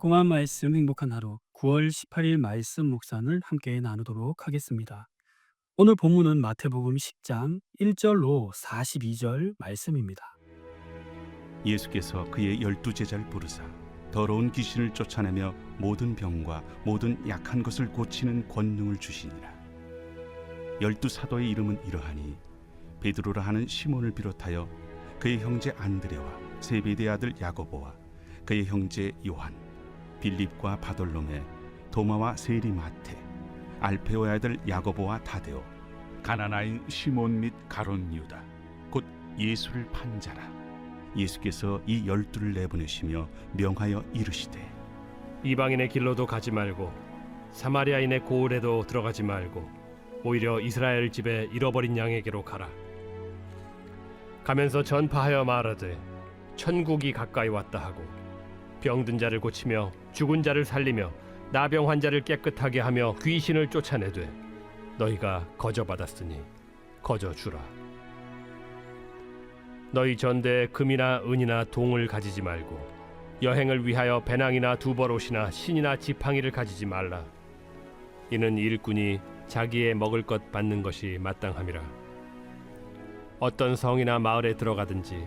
달콤한 말씀 행복한 하루 9월 18일 말씀 묵상을 함께 나누도록 하겠습니다. 오늘 본문은 마태복음 10장 1절로 42절 말씀입니다. 예수께서 그의 열두 제자를 부르사 더러운 귀신을 쫓아내며 모든 병과 모든 약한 것을 고치는 권능을 주시니라. 열두 사도의 이름은 이러하니 베드로라 하는 시몬을 비롯하여 그의 형제 안드레와 세베대 아들 야고보와 그의 형제 요한 빌립과 바돌로메 도마와 세리 마테 알페오의 아들 야고보와 다데오 가나나인 시몬 및 가론 유다 곧 예수를 판 자라 예수께서 이 열두를 내보내시며 명하여 이르시되 이방인의 길로도 가지 말고 사마리아인의 고을에도 들어가지 말고 오히려 이스라엘 집에 잃어버린 양에게로 가라. 가면서 전파하여 말하되 천국이 가까이 왔다 하고 병든 자를 고치며 죽은 자를 살리며 나병 환자를 깨끗하게 하며 귀신을 쫓아내되 너희가 거저 받았으니 거저 주라. 너희 전대에 금이나 은이나 동을 가지지 말고 여행을 위하여 배낭이나 두벌옷이나 신이나 지팡이를 가지지 말라. 이는 일꾼이 자기의 먹을 것 받는 것이 마땅함이라. 어떤 성이나 마을에 들어가든지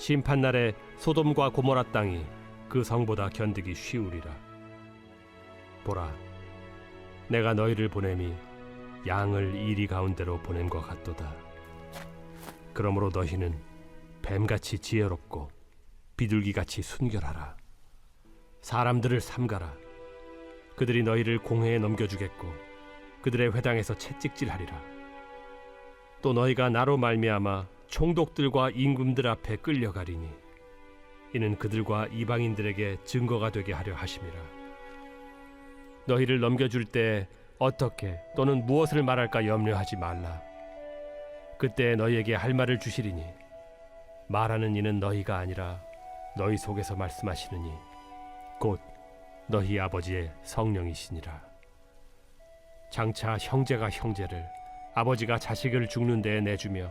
심판 날에 소돔과 고모라 땅이 그 성보다 견디기 쉬우리라. 보라, 내가 너희를 보냄이 양을 이리 가운데로 보냄과 같도다. 그러므로 너희는 뱀같이 지혜롭고 비둘기같이 순결하라. 사람들을 삼가라. 그들이 너희를 공회에 넘겨주겠고 그들의 회당에서 채찍질하리라. 또 너희가 나로 말미암아 총독들과 임금들 앞에 끌려가리니 이는 그들과 이방인들에게 증거가 되게 하려 하심이라. 너희를 넘겨줄 때 어떻게 또는 무엇을 말할까 염려하지 말라. 그때 너희에게 할 말을 주시리니 말하는 이는 너희가 아니라 너희 속에서 말씀하시느니 곧 너희 아버지의 성령이시니라. 장차 형제가 형제를 아버지가 자식을 죽는 데에 내주며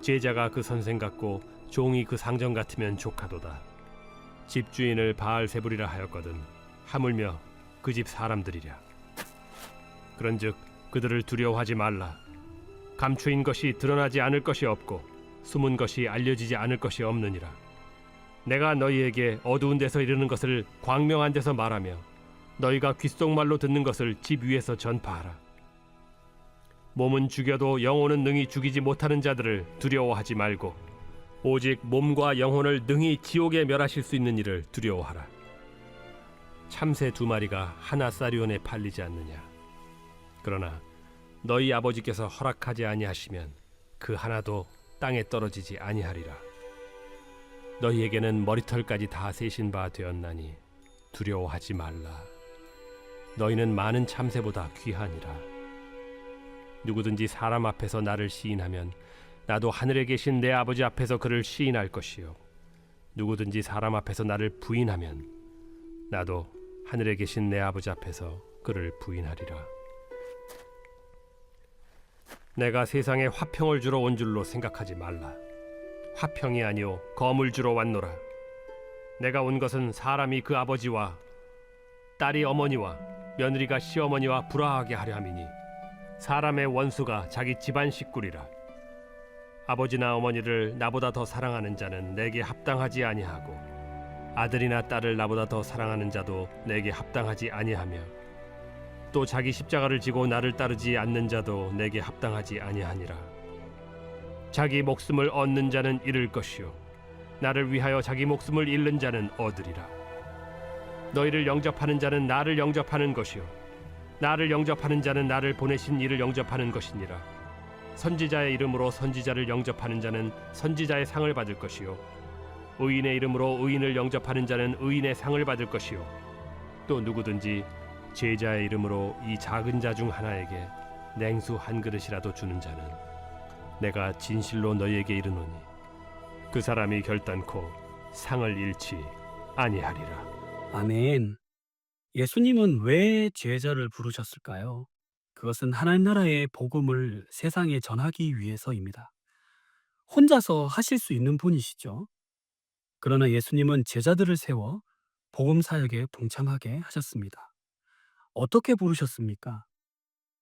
제자가 그 선생 같고 종이 그 상전 같으면 족하도다. 집주인을 바알 세불이라 하였거든 하물며 그 집 사람들이랴. 그런즉 그들을 두려워하지 말라. 감추인 것이 드러나지 않을 것이 없고 숨은 것이 알려지지 않을 것이 없느니라. 내가 너희에게 어두운 데서 이르는 것을 광명한 데서 말하며 너희가 귓속말로 듣는 것을 집 위에서 전파하라. 몸은 죽여도 영혼은 능히 죽이지 못하는 자들을 두려워하지 말고 오직 몸과 영혼을 능히 지옥에 멸하실 수 있는 이를 두려워하라. 참새 두 마리가 하나 쌀이온에 팔리지 않느냐. 그러나 너희 아버지께서 허락하지 아니하시면 그 하나도 땅에 떨어지지 아니하리라. 너희에게는 머리털까지 다 세신 바 되었나니 두려워하지 말라. 너희는 많은 참새보다 귀하니라. 누구든지 사람 앞에서 나를 시인하면 나도 하늘에 계신 내 아버지 앞에서 그를 시인할 것이요. 누구든지 사람 앞에서 나를 부인하면 나도 하늘에 계신 내 아버지 앞에서 그를 부인하리라. 내가 세상에 화평을 주러 온 줄로 생각하지 말라. 화평이 아니요 검을 주러 왔노라. 내가 온 것은 사람이 그 아버지와 딸이 어머니와 며느리가 시어머니와 불화하게 하려 함이니 사람의 원수가 자기 집안 식구리라. 아버지나 어머니를 나보다 더 사랑하는 자는 내게 합당하지 아니하고 아들이나 딸을 나보다 더 사랑하는 자도 내게 합당하지 아니하며 또 자기 십자가를 지고 나를 따르지 않는 자도 내게 합당하지 아니하니라 자기 목숨을 얻는 자는 잃을 것이요 나를 위하여 자기 목숨을 잃는 자는 얻으리라 너희를 영접하는 자는 나를 영접하는 것이요 나를 영접하는 자는 나를 보내신 이를 영접하는 것이니라. 선지자의 이름으로 선지자를 영접하는 자는 선지자의 상을 받을 것이요. 의인의 이름으로 의인을 영접하는 자는 의인의 상을 받을 것이요. 또 누구든지 제자의 이름으로 이 작은 자 중 하나에게 냉수 한 그릇이라도 주는 자는 내가 진실로 너희에게 이르노니 그 사람이 결단코 상을 잃지 아니하리라. 아멘. 예수님은 왜 제자를 부르셨을까요? 그것은 하나님 나라의 복음을 세상에 전하기 위해서입니다. 혼자서 하실 수 있는 분이시죠. 그러나 예수님은 제자들을 세워 복음 사역에 동참하게 하셨습니다. 어떻게 부르셨습니까?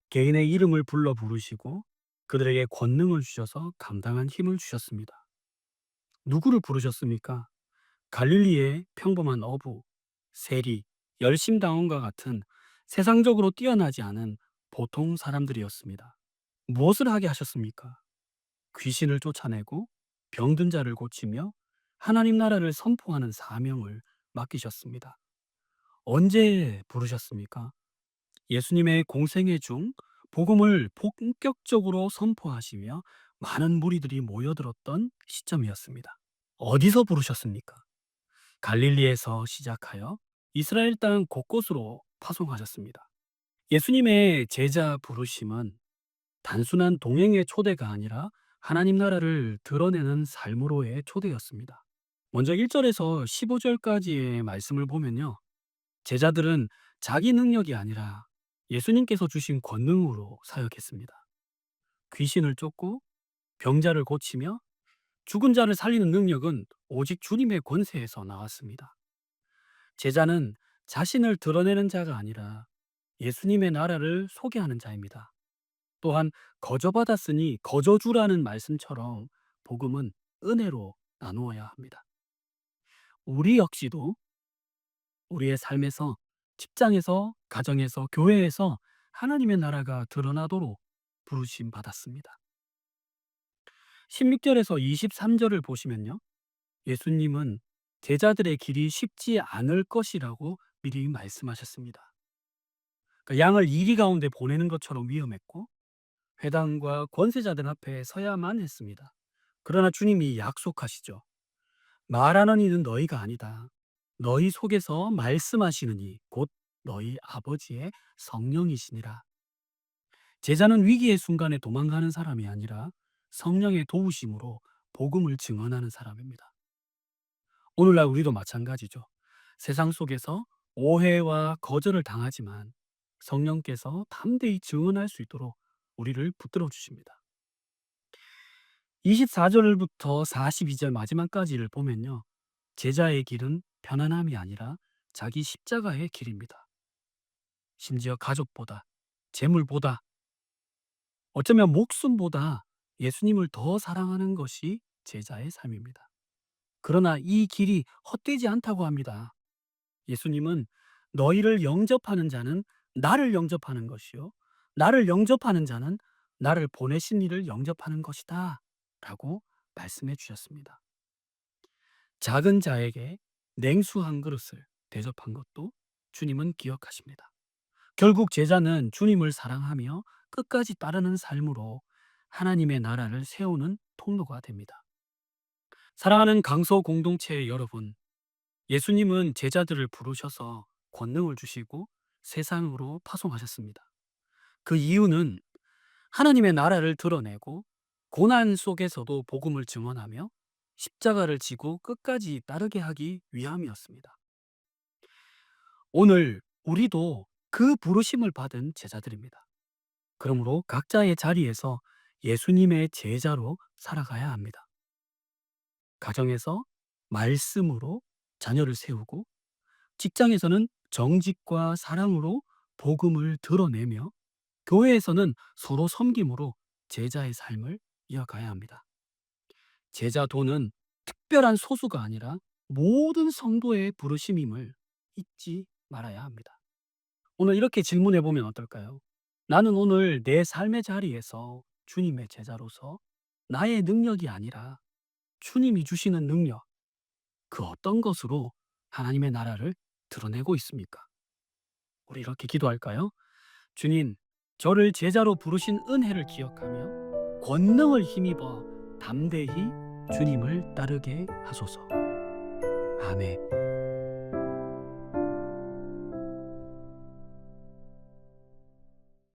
개인의 이름을 불러 부르시고 그들에게 권능을 주셔서 감당한 힘을 주셨습니다. 누구를 부르셨습니까? 갈릴리의 평범한 어부, 세리, 열심당원과 같은 세상적으로 뛰어나지 않은 보통 사람들이었습니다. 무엇을 하게 하셨습니까? 귀신을 쫓아내고 병든 자를 고치며 하나님 나라를 선포하는 사명을 맡기셨습니다. 언제 부르셨습니까? 예수님의 공생애 중 복음을 본격적으로 선포하시며 많은 무리들이 모여들었던 시점이었습니다. 어디서 부르셨습니까? 갈릴리에서 시작하여 이스라엘 땅 곳곳으로 파송하셨습니다. 예수님의 제자 부르심은 단순한 동행의 초대가 아니라 하나님 나라를 드러내는 삶으로의 초대였습니다. 먼저 1절에서 15절까지의 말씀을 보면요. 제자들은 자기 능력이 아니라 예수님께서 주신 권능으로 사역했습니다. 귀신을 쫓고 병자를 고치며 죽은 자를 살리는 능력은 오직 주님의 권세에서 나왔습니다. 제자는 자신을 드러내는 자가 아니라 예수님의 나라를 소개하는 자입니다. 또한 거저받았으니 거저주라는 말씀처럼 복음은 은혜로 나누어야 합니다. 우리 역시도 우리의 삶에서 직장에서 가정에서 교회에서 하나님의 나라가 드러나도록 부르심 받았습니다. 16절에서 23절을 보시면요. 예수님은 제자들의 길이 쉽지 않을 것이라고 미리 말씀하셨습니다. 그러니까 양을 이리 가운데 보내는 것처럼 위험했고 회당과 권세자들 앞에 서야만 했습니다. 그러나 주님이 약속하시죠. 말하는 이는 너희가 아니다. 너희 속에서 말씀하시는 이곧 너희 아버지의 성령이시니라. 제자는 위기의 순간에 도망가는 사람이 아니라 성령의 도우심으로 복음을 증언하는 사람입니다. 오늘날 우리도 마찬가지죠. 세상 속에서 오해와 거절을 당하지만 성령께서 담대히 증언할 수 있도록 우리를 붙들어 주십니다. 24절부터 42절 마지막까지를 보면요. 제자의 길은 편안함이 아니라 자기 십자가의 길입니다. 심지어 가족보다, 재물보다, 어쩌면 목숨보다 예수님을 더 사랑하는 것이 제자의 삶입니다. 그러나 이 길이 헛되지 않다고 합니다. 예수님은 너희를 영접하는 자는 나를 영접하는 것이요. 나를 영접하는 자는 나를 보내신 이를 영접하는 것이다. 라고 말씀해 주셨습니다. 작은 자에게 냉수 한 그릇을 대접한 것도 주님은 기억하십니다. 결국 제자는 주님을 사랑하며 끝까지 따르는 삶으로 하나님의 나라를 세우는 통로가 됩니다. 사랑하는 강서 공동체 여러분, 예수님은 제자들을 부르셔서 권능을 주시고 세상으로 파송하셨습니다. 그 이유는 하나님의 나라를 드러내고 고난 속에서도 복음을 증언하며 십자가를 지고 끝까지 따르게 하기 위함이었습니다. 오늘 우리도 그 부르심을 받은 제자들입니다. 그러므로 각자의 자리에서 예수님의 제자로 살아가야 합니다. 가정에서 말씀으로 자녀를 세우고 직장에서는 정직과 사랑으로 복음을 드러내며 교회에서는 서로 섬김으로 제자의 삶을 이어가야 합니다. 제자도는 특별한 소수가 아니라 모든 성도의 부르심임을 잊지 말아야 합니다. 오늘 이렇게 질문해 보면 어떨까요? 나는 오늘 내 삶의 자리에서 주님의 제자로서 나의 능력이 아니라 주님이 주시는 능력, 그 어떤 것으로 하나님의 나라를 드러내고 있습니까? 우리 이렇게 기도할까요? 주님, 저를 제자로 부르신 은혜를 기억하며 권능을 힘입어 담대히 주님을 따르게 하소서. 아멘.